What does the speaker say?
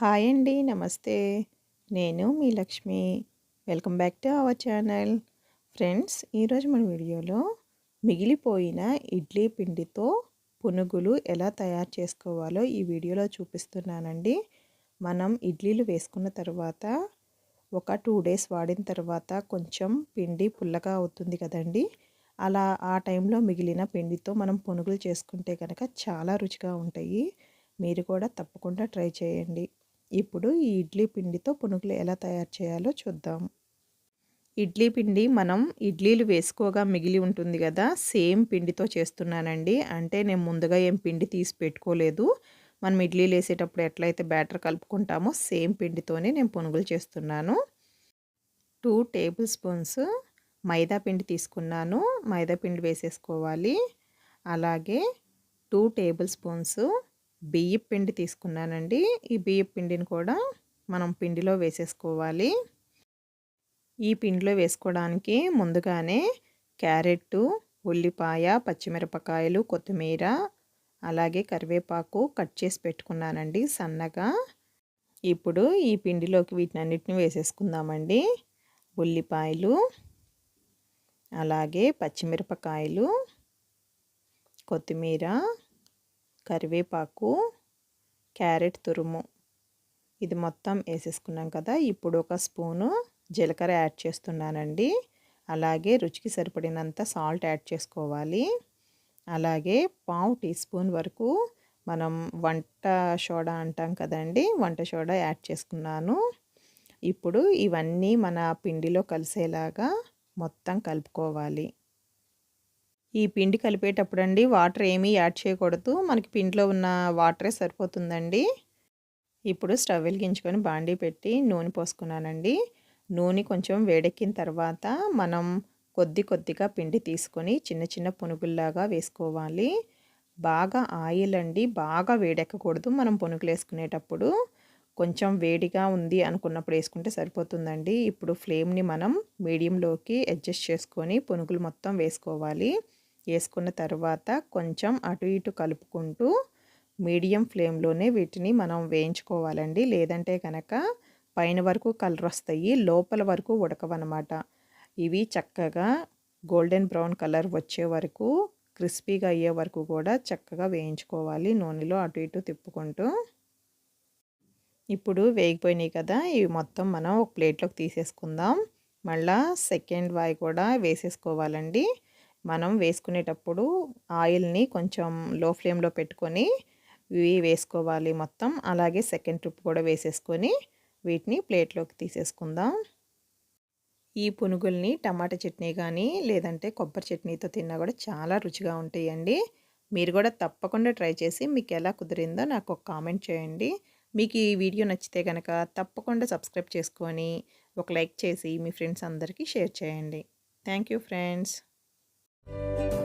Hi అండి నమస్తే. నేను మీ Lakshmi. Welcome back to our channel. Friends ఈరోజు మన వీడియోలో మిగిలిపోయిన ఇడ్లీ పిండితో పునుగులు ఎలా తయారు చేసుకోవాలో ఈ వీడియోలో చూపిస్తున్నానండి. మనం ఇడ్లీలు వేసుకున్న తర్వాత ఒక టూ డేస్ వాడిన తర్వాత కొంచెం పిండి పుల్లగా అవుతుంది కదండి. అలా ఆ టైంలో మిగిలిన పిండితో మనం పునుగులు చేసుకుంటే కనుక చాలా రుచిగా ఉంటాయి. మీరు కూడా తప్పకుండా ట్రై చేయండి. ఇప్పుడు ఈ ఇడ్లీ పిండితో పునుగులు ఎలా తయారు చేయాలో చూద్దాం. ఇడ్లీ పిండి మనం ఇడ్లీలు వేసుకోగా మిగిలి ఉంటుంది కదా సేమ్ పిండితో చేస్తున్నానండి. అంటే నేను ముందుగా ఏం పిండి తీసి పెట్టుకోలేదు. మనం ఇడ్లీలు వేసేటప్పుడు ఎట్లయితే బ్యాటర్ కలుపుకుంటామో సేమ్ పిండితోనే నేను పునుగులు చేస్తున్నాను. టూ టేబుల్ స్పూన్స్ మైదా పిండి తీసుకున్నాను. మైదా పిండి వేసేసుకోవాలి. అలాగే టూ టేబుల్ స్పూన్స్ బియ్య పిండి తీసుకున్నానండి. ఈ బియ్య పిండిని కూడా మనం పిండిలో వేసేసుకోవాలి. ఈ పిండిలో వేసుకోవడానికి ముందుగానే క్యారెట్టు ఉల్లిపాయ పచ్చిమిరపకాయలు కొత్తిమీర అలాగే కరివేపాకు కట్ చేసి పెట్టుకున్నానండి సన్నగా. ఇప్పుడు ఈ పిండిలోకి వీటినన్నిటిని వేసేసుకుందామండి. ఉల్లిపాయలు అలాగే పచ్చిమిరపకాయలు కొత్తిమీర కరివేపాకు క్యారెట్ తురుము. ఇది మొత్తం వేసేసుకున్నాం కదా. ఇప్పుడు ఒక స్పూను జీలకర్ర యాడ్ చేస్తున్నానండి. అలాగే రుచికి సరిపడినంత సాల్ట్ యాడ్ చేసుకోవాలి. అలాగే పావు టీ స్పూన్ వరకు మనం వంట సోడా అంటాం కదండి వంట సోడా యాడ్ చేసుకున్నాను. ఇప్పుడు ఇవన్నీ మన పిండిలో కలిసేలాగా మొత్తం కలుపుకోవాలి. ఈ పిండి కలిపేటప్పుడు అండి వాటర్ ఏమీ యాడ్ చేయకూడదు. మనకి పిండిలో ఉన్న వాటరే సరిపోతుందండి. ఇప్పుడు స్టవ్ వెలిగించుకొని బాండీ పెట్టి నూనె పోసుకున్నానండి. నూనె కొంచెం వేడెక్కిన తర్వాత మనం కొద్ది కొద్దిగా పిండి తీసుకొని చిన్న చిన్న పునుగుల్లాగా వేసుకోవాలి. బాగా ఆయిల్ అండి బాగా వేడెక్కకూడదు మనం పునుగులు వేసుకునేటప్పుడు. కొంచెం వేడిగా ఉంది అనుకున్నప్పుడు వేసుకుంటే సరిపోతుందండి. ఇప్పుడు ఫ్లేమ్ని మనం మీడియంలోకి అడ్జస్ట్ చేసుకొని పునుగులు మొత్తం వేసుకోవాలి. వేసుకున్న తర్వాత కొంచెం అటు ఇటు కలుపుకుంటూ మీడియం ఫ్లేమ్లోనే వీటిని మనం వేయించుకోవాలండి. లేదంటే కనుక పైన వరకు కలర్ వస్తాయి లోపల వరకు ఉడకవన్నమాట. ఇవి చక్కగా గోల్డెన్ బ్రౌన్ కలర్ వచ్చే వరకు క్రిస్పీగా అయ్యే వరకు కూడా చక్కగా వేయించుకోవాలి. నూనెలో అటు ఇటు తిప్పుకుంటూ. ఇప్పుడు వేగిపోయినాయి కదా ఇవి మొత్తం మనం ఒక ప్లేట్లోకి తీసేసుకుందాం. మళ్ళా సెకండ్ వాయి కూడా వేసేసుకోవాలండి. మనం వేసుకునేటప్పుడు ఆయిల్ని కొంచెం లో ఫ్లేమ్లో పెట్టుకొని ఇవి వేసుకోవాలి మొత్తం. అలాగే సెకండ్ ట్రిప్ కూడా వేసేసుకొని వీటిని ప్లేట్లోకి తీసేసుకుందాం. ఈ పునుగుల్ని టమాటా చట్నీ కానీ లేదంటే కొబ్బరి చట్నీతో తిన్నా కూడా చాలా రుచిగా ఉంటాయండి. మీరు కూడా తప్పకుండా ట్రై చేసి మీకు ఎలా కుదిరిందో నాకు ఒక కామెంట్ చేయండి. మీకు ఈ వీడియో నచ్చితే కనుక తప్పకుండా సబ్స్క్రైబ్ చేసుకొని ఒక లైక్ చేసి మీ ఫ్రెండ్స్ అందరికీ షేర్ చేయండి. Thank you friends. Thank you